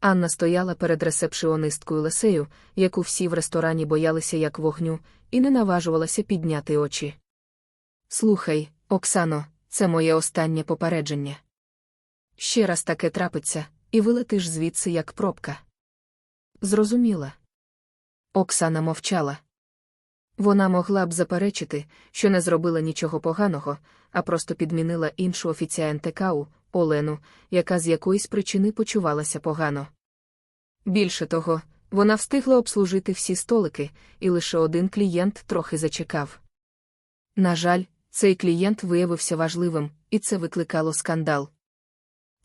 Анна стояла перед ресепшіонисткою Лесею, яку всі в ресторані боялися як вогню, і не наважувалася підняти очі. Слухай, Оксано, це моє останнє попередження. Ще раз таке трапиться, і вилетиш звідси як пробка. Зрозуміла. Оксана мовчала. Вона могла б заперечити, що не зробила нічого поганого, а просто підмінила іншу офіціантекау, Олену, яка з якоїсь причини почувалася погано. Більше того, вона встигла обслужити всі столики, і лише один клієнт трохи зачекав. На жаль, цей клієнт виявився важливим, і це викликало скандал.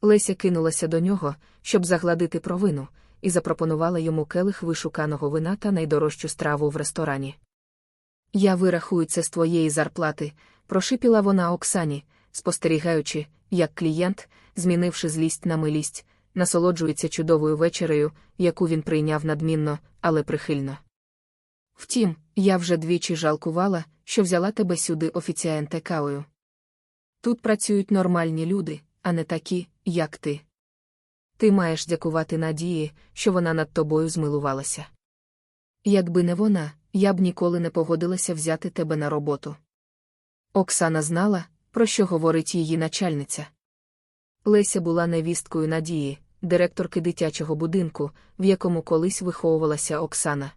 Леся кинулася до нього, щоб загладити провину, і запропонувала йому келих вишуканого вина та найдорожчу страву в ресторані. Я вирахую це з твоєї зарплати, прошипіла вона Оксані, спостерігаючи, як клієнт, змінивши злість на милість, насолоджується чудовою вечерею, яку він прийняв надмінно, але прихильно. Втім, я вже двічі жалкувала, що взяла тебе сюди офіціантекаою. Тут працюють нормальні люди, а не такі, як ти. Ти маєш дякувати надії, що вона над тобою змилувалася. Якби не вона, я б ніколи не погодилася взяти тебе на роботу. Оксана знала, про що говорить її начальниця. Леся була невісткою Надії, директорки дитячого будинку, в якому колись виховувалася Оксана.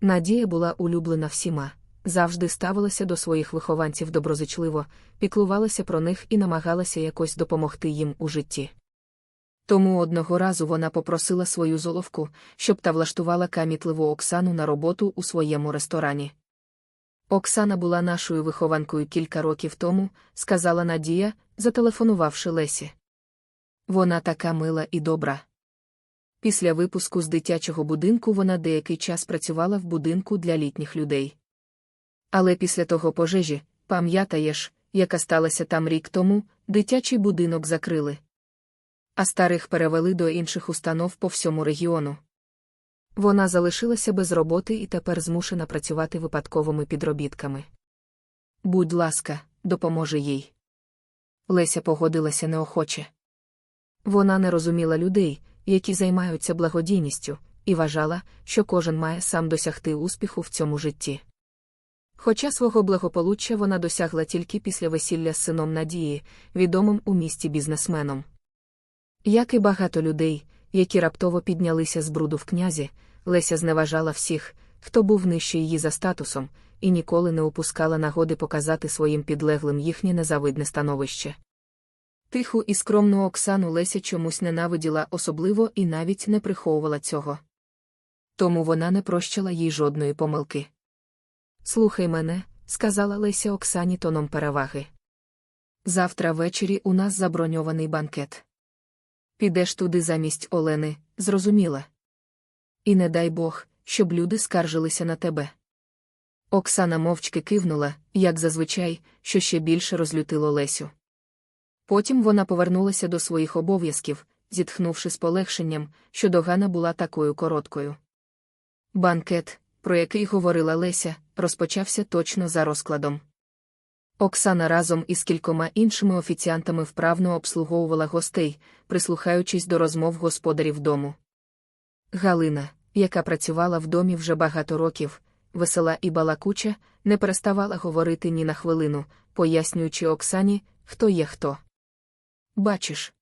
Надія була улюблена всіма, завжди ставилася до своїх вихованців доброзичливо, піклувалася про них і намагалася якось допомогти їм у житті. Тому одного разу вона попросила свою золовку, щоб та влаштувала камітливу Оксану на роботу у своєму ресторані. Оксана була нашою вихованкою кілька років тому, сказала Надія, зателефонувавши Лесі. Вона така мила і добра. Після випуску з дитячого будинку вона деякий час працювала в будинку для літніх людей. Але після того пожежі, пам'ятаєш, яка сталася там рік тому, дитячий будинок закрили. А старих перевели до інших установ по всьому регіону. Вона залишилася без роботи і тепер змушена працювати випадковими підробітками. Будь ласка, допоможи їй. Леся погодилася неохоче. Вона не розуміла людей, які займаються благодійністю, і вважала, що кожен має сам досягти успіху в цьому житті. Хоча свого благополуччя вона досягла тільки після весілля з сином Надії, відомим у місті бізнесменом. Як і багато людей, які раптово піднялися з бруду в князі, Леся зневажала всіх, хто був нижче її за статусом, і ніколи не упускала нагоди показати своїм підлеглим їхнє незавидне становище. Тиху і скромну Оксану Леся чомусь ненавиділа особливо і навіть не приховувала цього. Тому вона не прощала їй жодної помилки. Слухай мене, сказала Леся Оксані тоном переваги. Завтра ввечері у нас заброньований банкет. Підеш туди замість Олени, зрозуміла. І не дай Бог, щоб люди скаржилися на тебе. Оксана мовчки кивнула, як зазвичай, що ще більше розлютило Лесю. Потім вона повернулася до своїх обов'язків, зітхнувши з полегшенням, що догана була такою короткою. Банкет, про який говорила Леся, розпочався точно за розкладом. Оксана разом із кількома іншими офіціантами вправно обслуговувала гостей, прислухаючись до розмов господарів дому. Галина, яка працювала в домі вже багато років, весела і балакуча, не переставала говорити ні на хвилину, пояснюючи Оксані, хто є хто. Бачиш.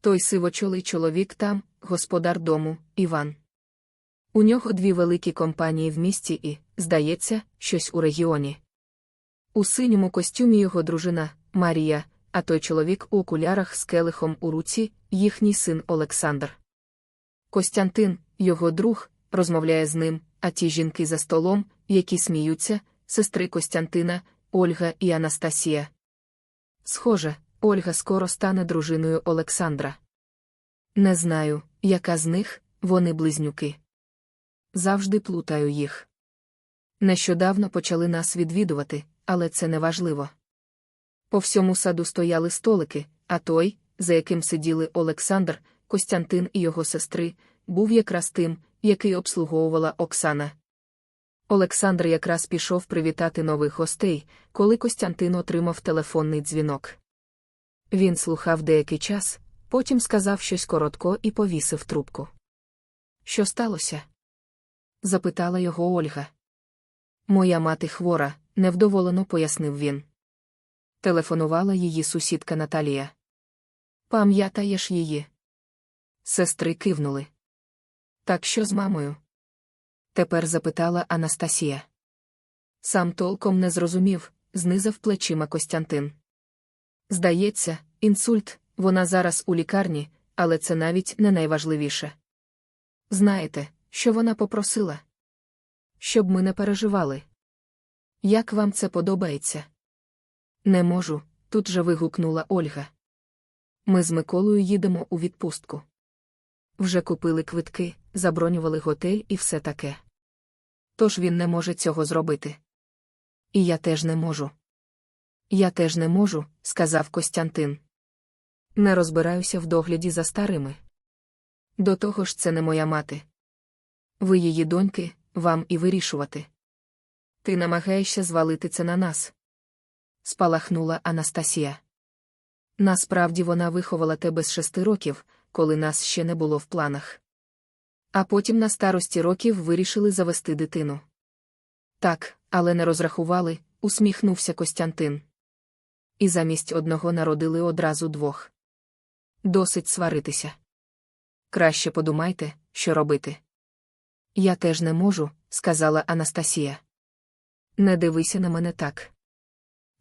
Той сивочолий чоловік там, господар дому, Іван. У нього дві великі компанії в місті і, здається, щось у регіоні. У синьому костюмі його дружина Марія, а той чоловік у окулярах з келихом у руці, їхній син Олександр. Костянтин, його друг, розмовляє з ним, а ті жінки за столом, які сміються, сестри Костянтина, Ольга і Анастасія. Схоже, Ольга скоро стане дружиною Олександра. Не знаю, яка з них, вони близнюки. Завжди плутаю їх. Нещодавно почали нас відвідувати, але це не важливо. По всьому саду стояли столики, а той, за яким сиділи Олександр, Костянтин і його сестри, був якраз тим, який обслуговувала Оксана. Олександр якраз пішов привітати нових гостей, коли Костянтин отримав телефонний дзвінок. Він слухав деякий час, Потім сказав щось коротко і повісив трубку. Що сталося? запитала його Ольга. Моя мати хвора, невдоволено пояснив він. Телефонувала її сусідка Наталія. Пам'ятаєш її? Сестри кивнули. Так що з мамою? Тепер запитала Анастасія. Сам толком не зрозумів, знизав плечима Костянтин. Здається, інсульт, вона зараз у лікарні, але це навіть не найважливіше. Знаєте, що вона попросила? Щоб ми не переживали. Як вам це подобається? Не можу, тут же вигукнула Ольга. Ми з Миколою їдемо у відпустку. Вже купили квитки, забронювали готель і все таке. Тож він не може цього зробити. І я теж не можу. Я теж не можу, сказав Костянтин. Не розбираюся в догляді за старими. До того ж, це не моя мати. Ви її доньки, вам і вирішувати. Ти намагаєшся звалити це на нас. Спалахнула Анастасія. Насправді вона виховала тебе з шести років, коли нас ще не було в планах. А потім на старості років вирішили завести дитину. Так, але не розрахували, усміхнувся Костянтин. І замість одного народили одразу двох. Досить сваритися. Краще подумайте, що робити. Я теж не можу, сказала Анастасія. Не дивися на мене так.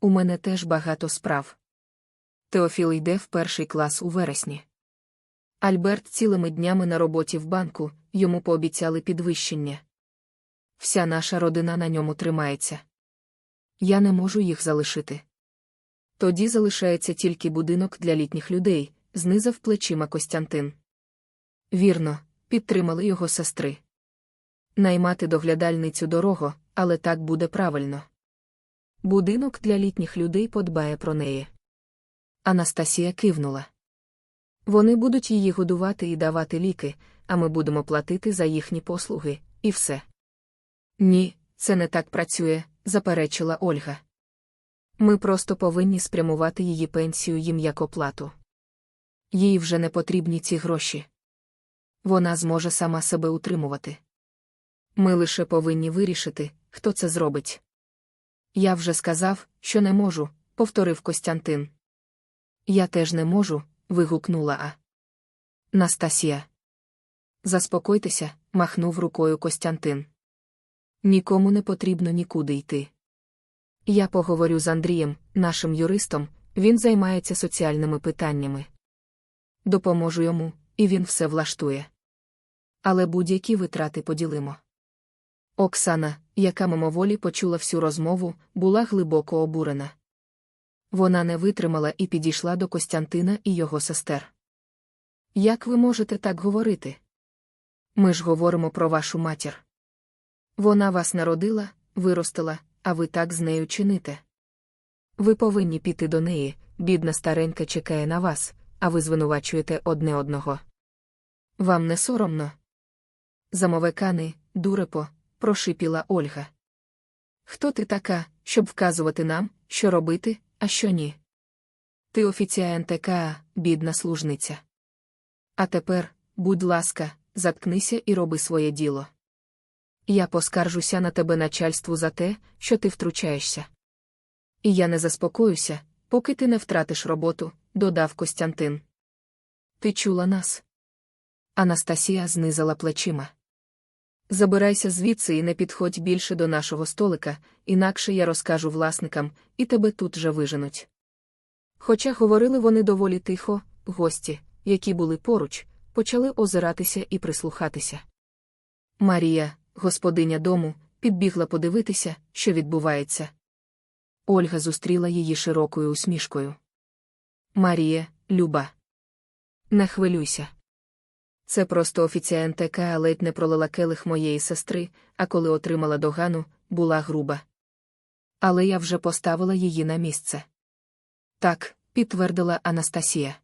У мене теж багато справ. Теофіл йде в перший клас у вересні. Альберт цілими днями на роботі в банку, йому пообіцяли підвищення. Вся наша родина на ньому тримається. Я не можу їх залишити. Тоді залишається тільки будинок для літніх людей, знизав плечима Костянтин. Вірно, підтримали його сестри. Наймати доглядальницю дорого, але так буде правильно. Будинок для літніх людей подбає про неї. Анастасія кивнула. Вони будуть її годувати і давати ліки, а ми будемо платити за їхні послуги, і все. Ні, це не так працює, заперечила Ольга. Ми просто повинні спрямувати її пенсію їм як оплату. Їй вже не потрібні ці гроші. Вона зможе сама себе утримувати. Ми лише повинні вирішити, хто це зробить. Я вже сказав, що не можу, повторив Костянтин. Я теж не можу, вигукнула А. Настасія. Заспокойтеся, махнув рукою Костянтин. Нікому не потрібно нікуди йти. Я поговорю з Андрієм, нашим юристом, він займається соціальними питаннями. Допоможу йому, і він все влаштує. Але будь-які витрати поділимо. Оксана, яка мимоволі почула всю розмову, була глибоко обурена. Вона не витримала і підійшла до Костянтина і його сестер. Як ви можете так говорити? Ми ж говоримо про вашу матір. Вона вас народила, виростила, а ви так з нею чините. Ви повинні піти до неї, бідна старенька чекає на вас, а ви звинувачуєте одне одного. Вам не соромно? Замовекани, дурепо, прошипіла Ольга. Хто ти така, щоб вказувати нам, що робити, а що ні? Ти офіціант ТКА, бідна служниця. А тепер, будь ласка, заткнися і роби своє діло. Я поскаржуся на тебе начальству за те, що ти втручаєшся. І я не заспокоюся, поки ти не втратиш роботу, додав Костянтин. Ти чула нас? Анастасія знизала плечима. Забирайся звідси і не підходь більше до нашого столика, інакше я розкажу власникам, і тебе тут же виженуть. Хоча говорили вони доволі тихо, гості, які були поруч, почали озиратися і прислухатися. Марія, господиня дому, підбігла подивитися, що відбувається. Ольга зустріла її широкою усмішкою. Марія, люба. Не хвилюйся. Це просто офіціант, яка ледь не пролила келих моєї сестри, а коли отримала догану, була груба. Але я вже поставила її на місце. Так, підтвердила Анастасія.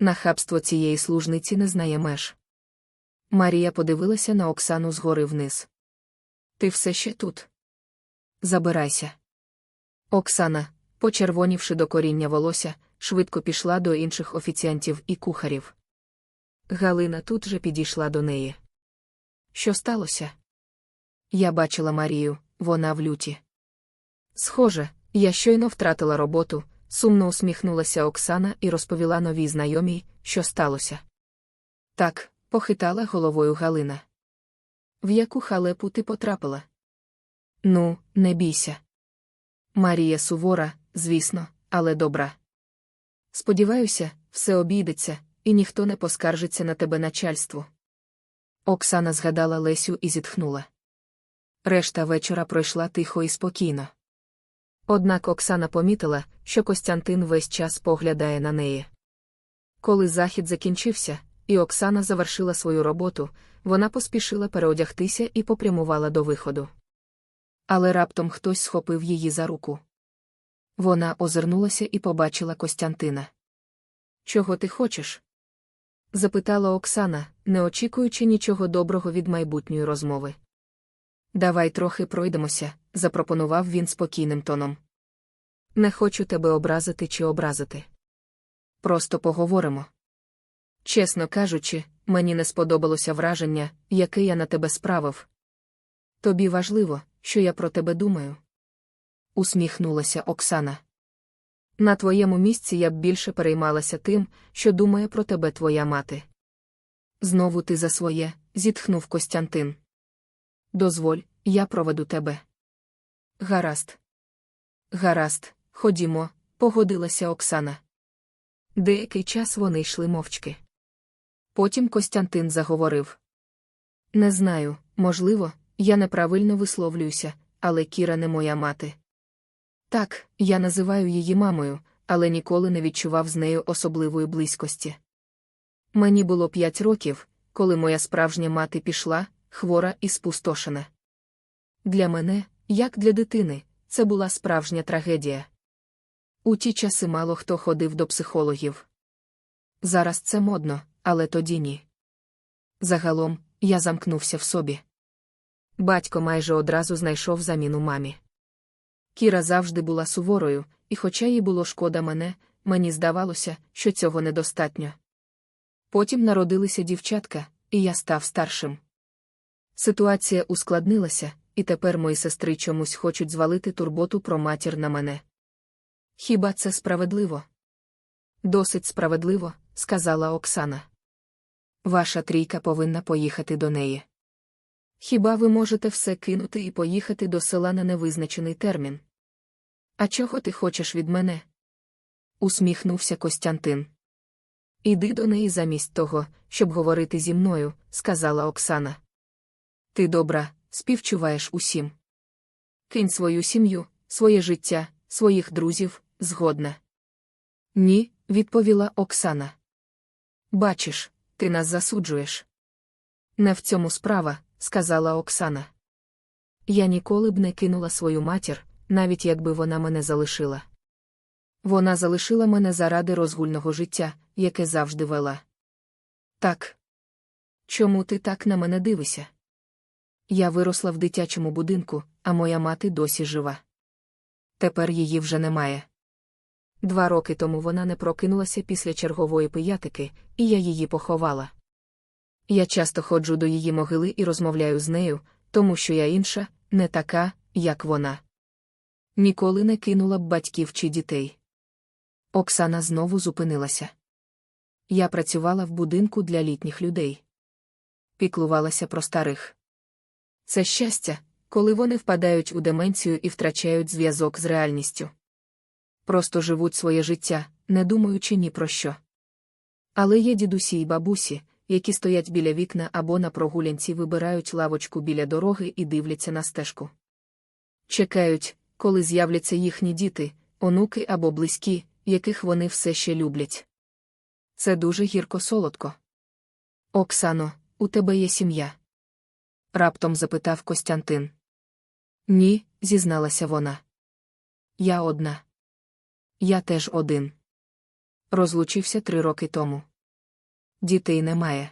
Нахабство цієї служниці не знає меж. Марія подивилася на Оксану згори вниз. Ти все ще тут? Забирайся. Оксана, почервонівши до коріння волосся, швидко пішла до інших офіціантів і кухарів. Галина тут же підійшла до неї. Що сталося? Я бачила Марію, вона в люті. Схоже, я щойно втратила роботу, сумно усміхнулася Оксана і розповіла новій знайомій, що сталося. Так, похитала головою Галина. В яку халепу ти потрапила? Ну, не бійся. Марія сувора, звісно, але добра. Сподіваюся, все обійдеться, і ніхто не поскаржиться на тебе начальству. Оксана згадала Лесю і зітхнула. Решта вечора пройшла тихо і спокійно. Однак Оксана помітила, що Костянтин весь час поглядає на неї. Коли захід закінчився, і Оксана завершила свою роботу, вона поспішила переодягтися і попрямувала до виходу. Але раптом хтось схопив її за руку. Вона озирнулася і побачила Костянтина. Чого ти хочеш? Запитала Оксана, не очікуючи нічого доброго від майбутньої розмови. Давай трохи пройдемося, запропонував він спокійним тоном. Не хочу тебе образити чи образити. Просто поговоримо. Чесно кажучи, мені не сподобалося враження, яке я на тебе справив. Тобі важливо, що я про тебе думаю. Усміхнулася Оксана. На твоєму місці я б більше переймалася тим, що думає про тебе твоя мати. Знову ти за своє, зітхнув Костянтин. Дозволь, я проведу тебе. Гаразд. Гаразд, ходімо, погодилася Оксана. Деякий час вони йшли мовчки. Потім Костянтин заговорив. Не знаю, можливо, я неправильно висловлююся, але Кіра не моя мати. Так, я називаю її мамою, але ніколи не відчував з нею особливої близькості. Мені було п'ять років, коли моя справжня мати пішла, хвора і спустошена. Для мене, як для дитини, це була справжня трагедія. У ті часи мало хто ходив до психологів. Зараз це модно, але тоді ні. Загалом, я замкнувся в собі. Батько майже одразу знайшов заміну мамі. Кіра завжди була суворою, і, хоча їй було шкода мене, мені здавалося, що цього недостатньо. Потім народилися дівчатка, і я став старшим. Ситуація ускладнилася, і тепер мої сестри чомусь хочуть звалити турботу про матір на мене. Хіба це справедливо? Досить справедливо, сказала Оксана. Ваша трійка повинна поїхати до неї. Хіба ви можете все кинути і поїхати до села на невизначений термін? А чого ти хочеш від мене? усміхнувся Костянтин. Іди до неї замість того, щоб говорити зі мною, сказала Оксана. Ти добра, співчуваєш усім. Кинь свою сім'ю, своє життя, своїх друзів, згодна. Ні, відповіла Оксана. Бачиш, ти нас засуджуєш. Не в цьому справа, сказала Оксана. Я ніколи б не кинула свою матір, навіть якби вона мене залишила. Вона залишила мене заради розгульного життя, яке завжди вела. Так. Чому ти так на мене дивишся? Я виросла в дитячому будинку, а моя мати досі жива. Тепер її вже немає. Два роки тому вона не прокинулася після чергової пиятики, і я її поховала. Я часто ходжу до її могили і розмовляю з нею, тому що я інша, не така, як вона. Ніколи не кинула б батьків чи дітей. Оксана знову зупинилася. Я працювала в будинку для літніх людей. Піклувалася про старих. Це щастя, коли вони впадають у деменцію і втрачають зв'язок з реальністю. Просто живуть своє життя, не думаючи ні про що. Але є дідусі й бабусі, які стоять біля вікна або на прогулянці вибирають лавочку біля дороги і дивляться на стежку. Чекають, коли з'являться їхні діти, онуки або близькі, яких вони все ще люблять. Це дуже гірко солодко. Оксано, у тебе є сім'я? раптом запитав Костянтин. Ні, зізналася вона. Я одна. Я теж один. Розлучився три роки тому. Дітей немає.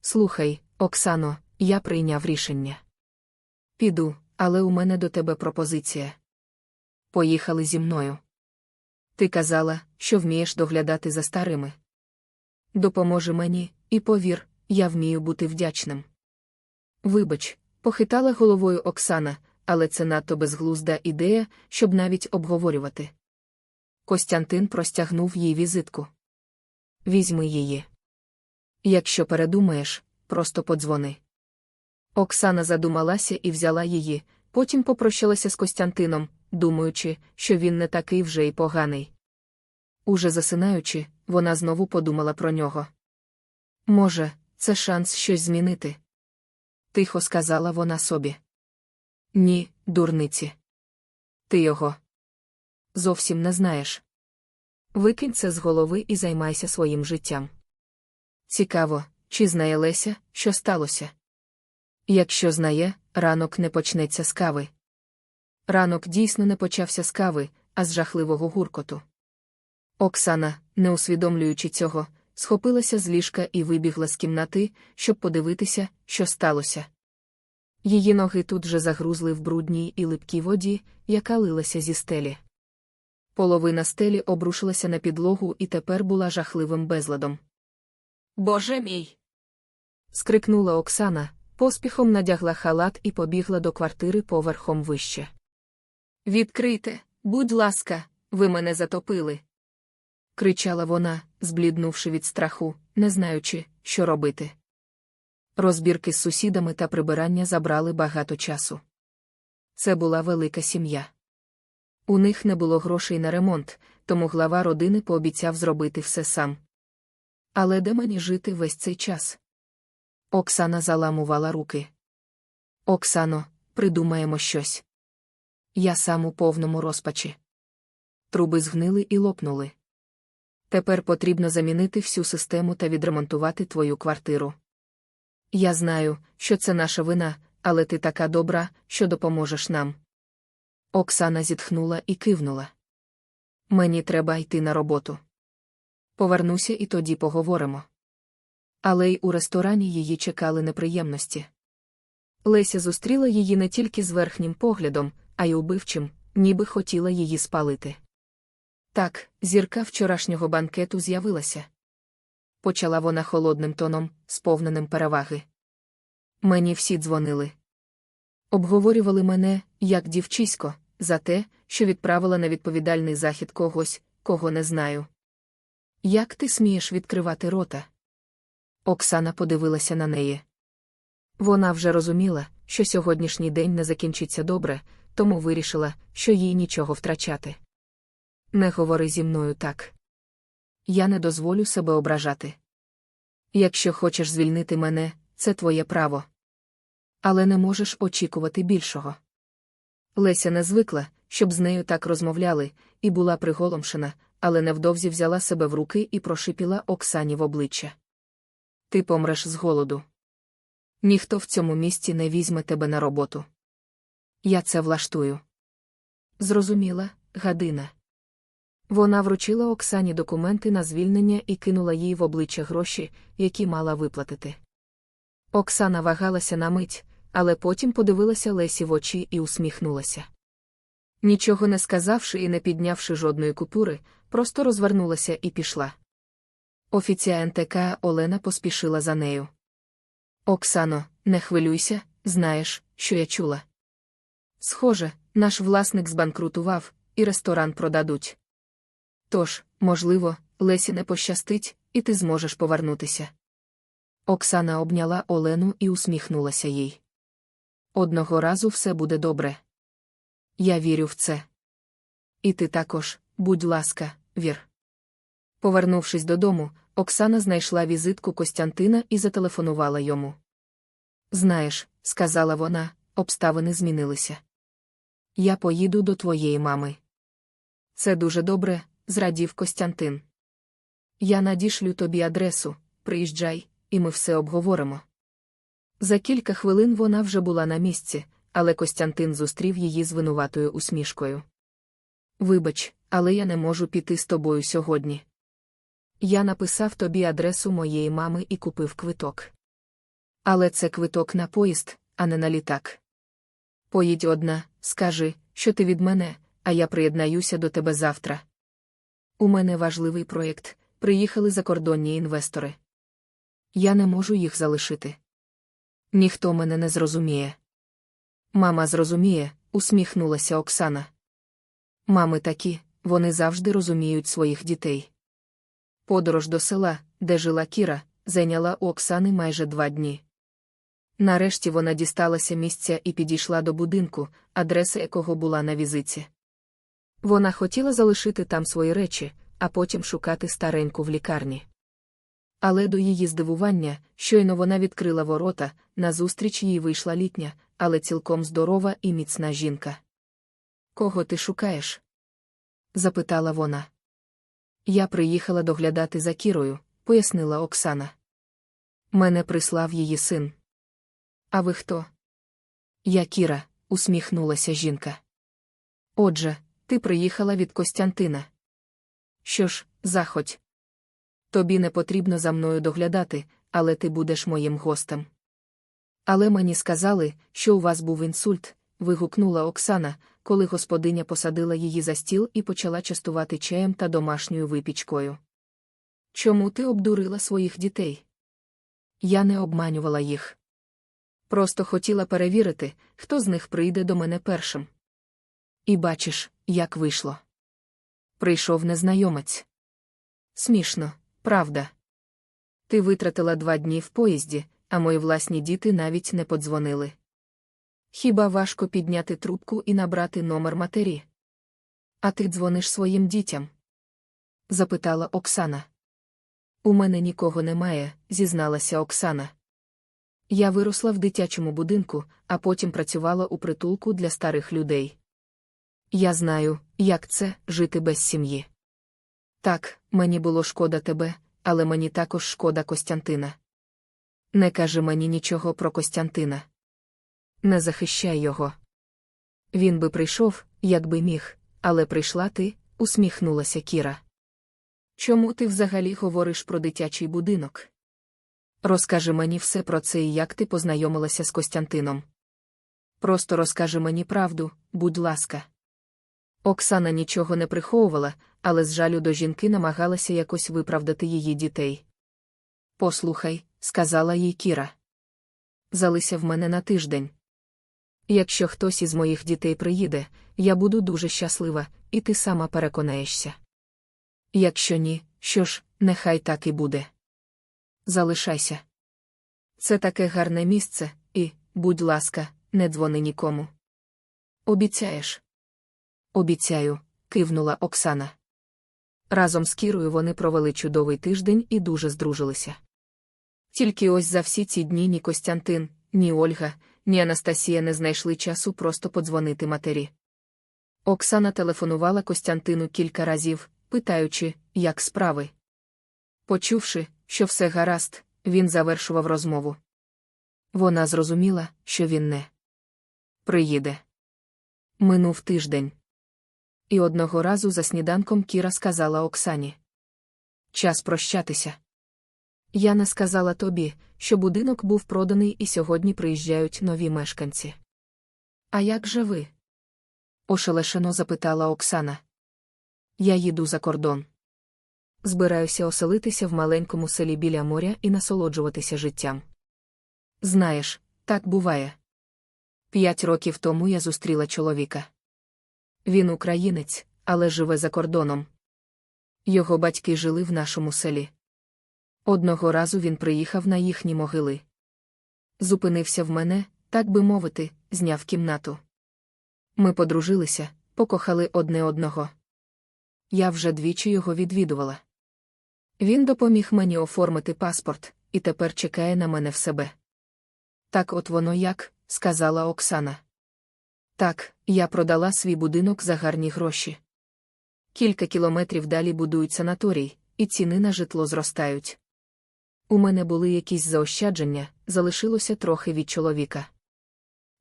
Слухай, Оксано, я прийняв рішення. Піду, але у мене до тебе пропозиція. Поїхали зі мною. Ти казала, що вмієш доглядати за старими. Допоможи мені, і повір, я вмію бути вдячним. Вибач, похитала головою Оксана, але це надто безглузда ідея, щоб навіть обговорювати. Костянтин простягнув їй візитку. Візьми її. Якщо передумаєш, просто подзвони. Оксана задумалася і взяла її, потім попрощалася з Костянтином, думаючи, що він не такий вже й поганий. Уже засинаючи, вона знову подумала про нього. Може, це шанс щось змінити. Тихо сказала вона собі. Ні, дурниці. Ти його зовсім не знаєш. Викинь це з голови і займайся своїм життям. Цікаво, чи знає Леся, що сталося? Якщо знає, ранок не почнеться з кави. Ранок дійсно не почався з кави, а з жахливого гуркоту. Оксана, не усвідомлюючи цього, схопилася з ліжка і вибігла з кімнати, щоб подивитися, що сталося. Її ноги тут же загрузли в брудній і липкій воді, яка лилася зі стелі. Половина стелі обрушилася на підлогу і тепер була жахливим безладом. Боже мій. скрикнула Оксана, поспіхом надягла халат і побігла до квартири поверхом вище. Відкрийте, будь ласка, ви мене затопили. кричала вона, збліднувши від страху, не знаючи, що робити. Розбірки з сусідами та прибирання забрали багато часу. Це була велика сім'я. У них не було грошей на ремонт, тому глава родини пообіцяв зробити все сам. Але де мені жити весь цей час? Оксана заламувала руки. Оксано, придумаємо щось. Я сам у повному розпачі. Труби згнили і лопнули. Тепер потрібно замінити всю систему та відремонтувати твою квартиру. Я знаю, що це наша вина, але ти така добра, що допоможеш нам. Оксана зітхнула і кивнула. Мені треба йти на роботу. Повернуся і тоді поговоримо. Але й у ресторані її чекали неприємності. Леся зустріла її не тільки з верхнім поглядом, а й убивчим, ніби хотіла її спалити. Так, зірка вчорашнього банкету з'явилася. Почала вона холодним тоном, сповненим переваги. Мені всі дзвонили. Обговорювали мене, як дівчисько, за те, що відправила на відповідальний захід когось, кого не знаю. Як ти смієш відкривати рота? Оксана подивилася на неї. Вона вже розуміла, що сьогоднішній день не закінчиться добре, тому вирішила, що їй нічого втрачати. Не говори зі мною так. Я не дозволю себе ображати. Якщо хочеш звільнити мене, це твоє право. Але не можеш очікувати більшого. Леся не звикла, щоб з нею так розмовляли, і була приголомшена, але невдовзі взяла себе в руки і прошипіла Оксані в обличчя. Ти помреш з голоду. Ніхто в цьому місті не візьме тебе на роботу. Я це влаштую. Зрозуміла, гадина. Вона вручила Оксані документи на звільнення і кинула їй в обличчя гроші, які мала виплатити. Оксана вагалася на мить, але потім подивилася Лесі в очі і усміхнулася. Нічого не сказавши і не піднявши жодної купюри, просто розвернулася і пішла. Офіціантка Олена поспішила за нею. Оксано, не хвилюйся, знаєш, що я чула. Схоже, наш власник збанкрутував, і ресторан продадуть. Тож, можливо, Лесі не пощастить, і ти зможеш повернутися. Оксана обняла Олену і усміхнулася їй. Одного разу все буде добре. Я вірю в це. І ти також, будь ласка, вір. Повернувшись додому, Оксана знайшла візитку Костянтина і зателефонувала йому. Знаєш, сказала вона, обставини змінилися. Я поїду до твоєї мами. Це дуже добре, зрадів Костянтин. Я надішлю тобі адресу, приїжджай, і ми все обговоримо. За кілька хвилин вона вже була на місці, але Костянтин зустрів її з винуватою усмішкою. Вибач, але я не можу піти з тобою сьогодні. Я написав тобі адресу моєї мами і купив квиток. Але це квиток на поїзд, а не на літак. Поїдь одна, скажи, що ти від мене, а я приєднаюся до тебе завтра. У мене важливий проєкт, приїхали закордонні інвестори. Я не можу їх залишити. Ніхто мене не зрозуміє. Мама зрозуміє, усміхнулася Оксана. Мами такі, вони завжди розуміють своїх дітей. Подорож до села, де жила Кіра, зайняла у Оксани майже два дні. Нарешті вона дісталася місця і підійшла до будинку, адреса якого була на візиці. Вона хотіла залишити там свої речі, а потім шукати стареньку в лікарні. Але до її здивування, щойно вона відкрила ворота, назустріч їй вийшла літня, але цілком здорова і міцна жінка. Кого ти шукаєш? запитала вона. Я приїхала доглядати за Кірою, пояснила Оксана. Мене прислав її син. А ви хто? Я Кіра, усміхнулася жінка. Отже, ти приїхала від Костянтина. Що ж, заходь. Тобі не потрібно за мною доглядати, але ти будеш моїм гостем. Але мені сказали, що у вас був інсульт, вигукнула Оксана, коли господиня посадила її за стіл і почала частувати чаєм та домашньою випічкою. Чому ти обдурила своїх дітей? Я не обманювала їх. Просто хотіла перевірити, хто з них прийде до мене першим. І бачиш, як вийшло. Прийшов незнайомець. Смішно, правда. Ти витратила два дні в поїзді, а мої власні діти навіть не подзвонили. Хіба важко підняти трубку і набрати номер матері? А ти дзвониш своїм дітям? запитала Оксана. У мене нікого немає, зізналася Оксана. Я виросла в дитячому будинку, а потім працювала у притулку для старих людей. Я знаю, як це жити без сім'ї. Так, мені було шкода тебе, але мені також шкода Костянтина. Не кажи мені нічого про Костянтина. Не захищай його. Він би прийшов, якби міг, але прийшла ти, усміхнулася Кіра. Чому ти взагалі говориш про дитячий будинок? Розкажи мені все про це і як ти познайомилася з Костянтином. Просто розкажи мені правду, будь ласка. Оксана нічого не приховувала, але з жалю до жінки намагалася якось виправдати її дітей. Послухай, сказала їй Кіра. Залися в мене на тиждень. Якщо хтось із моїх дітей приїде, я буду дуже щаслива, і ти сама переконаєшся. Якщо ні, що ж, нехай так і буде. Залишайся. Це таке гарне місце, і, будь ласка, не дзвони нікому. Обіцяєш? Обіцяю, кивнула Оксана. Разом з Кірою вони провели чудовий тиждень і дуже здружилися. Тільки ось за всі ці дні ні Костянтин, ні Ольга, ні Анастасія не знайшли часу просто подзвонити матері. Оксана телефонувала Костянтину кілька разів, питаючи, як справи. Почувши, що все гаразд, він завершував розмову. Вона зрозуміла, що він не приїде. Минув тиждень. І одного разу за сніданком Кіра сказала Оксані: Час прощатися. Я не сказала тобі, що будинок був проданий і сьогодні приїжджають нові мешканці. А як же ви? ошелешено запитала Оксана. Я їду за кордон. Збираюся оселитися в маленькому селі біля моря і насолоджуватися життям. Знаєш, так буває. П'ять років тому я зустріла чоловіка. Він українець, але живе за кордоном. Його батьки жили в нашому селі. Одного разу він приїхав на їхні могили. Зупинився в мене, так би мовити, зняв кімнату. Ми подружилися, покохали одне одного. Я вже двічі його відвідувала. Він допоміг мені оформити паспорт і тепер чекає на мене в себе. Так от воно як, сказала Оксана. Так, я продала свій будинок за гарні гроші. Кілька кілометрів далі будують санаторій, і ціни на житло зростають. У мене були якісь заощадження, залишилося трохи від чоловіка.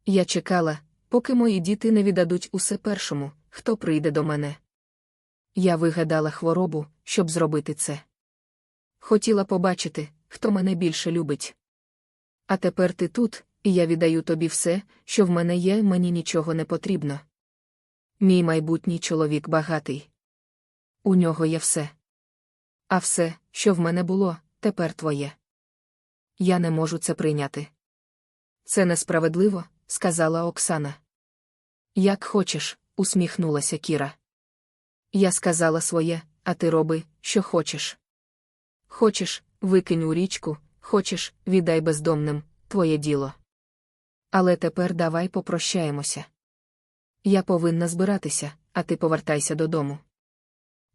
Я чекала, поки мої діти не віддадуть усе першому, хто прийде до мене. Я вигадала хворобу, щоб зробити це. Хотіла побачити, хто мене більше любить. А тепер ти тут, і я віддаю тобі все, що в мене є, мені нічого не потрібно. Мій майбутній чоловік багатий. У нього є все. А все, що в мене було, тепер твоє. Я не можу це прийняти. Це несправедливо, сказала Оксана. Як хочеш, усміхнулася Кіра. Я сказала своє, а ти роби, що хочеш. Хочеш, викинь у річку, хочеш, віддай бездомним, твоє діло. Але тепер давай попрощаємося. Я повинна збиратися, а ти повертайся додому.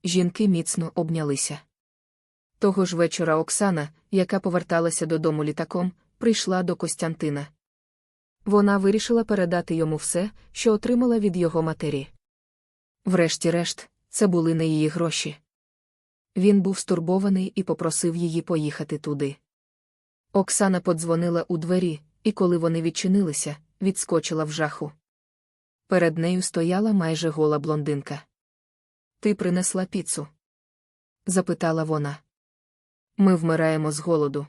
Жінки міцно обнялися. Того ж вечора Оксана, яка поверталася додому літаком, прийшла до Костянтина. Вона вирішила передати йому все, що отримала від його матері. Врешті-решт, це були не її гроші. Він був стурбований і попросив її поїхати туди. Оксана подзвонила у двері, і коли вони відчинилися, відскочила в жаху. Перед нею стояла майже гола блондинка. Ти принесла піцу? запитала вона. Ми вмираємо з голоду.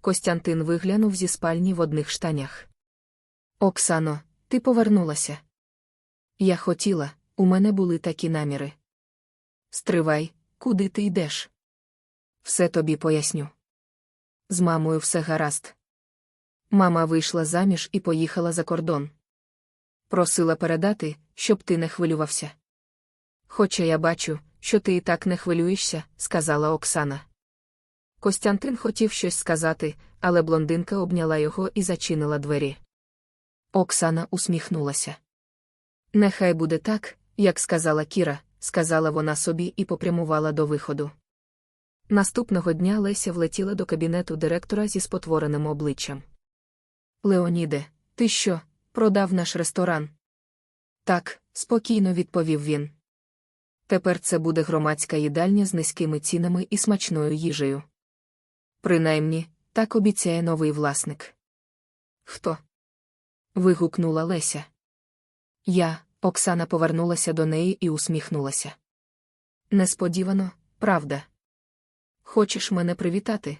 Костянтин виглянув зі спальні в одних штанях. Оксано, ти повернулася. Я хотіла, у мене були такі наміри. Стривай, куди ти йдеш? Все тобі поясню. З мамою все гаразд. Мама вийшла заміж і поїхала за кордон. Просила передати, щоб ти не хвилювався. Хоча я бачу, що ти і так не хвилюєшся, сказала Оксана. Костянтин хотів щось сказати, але блондинка обняла його і зачинила двері. Оксана усміхнулася. Нехай буде так, як сказала Кіра, сказала вона собі і попрямувала до виходу. Наступного дня Леся влетіла до кабінету директора зі спотвореним обличчям. Леоніде, ти що, продав наш ресторан? Так, спокійно відповів він. Тепер це буде громадська їдальня з низькими цінами і смачною їжею. Принаймні, так обіцяє новий власник. Хто? вигукнула Леся. Я, Оксана повернулася до неї і усміхнулася. Несподівано, правда. Хочеш мене привітати?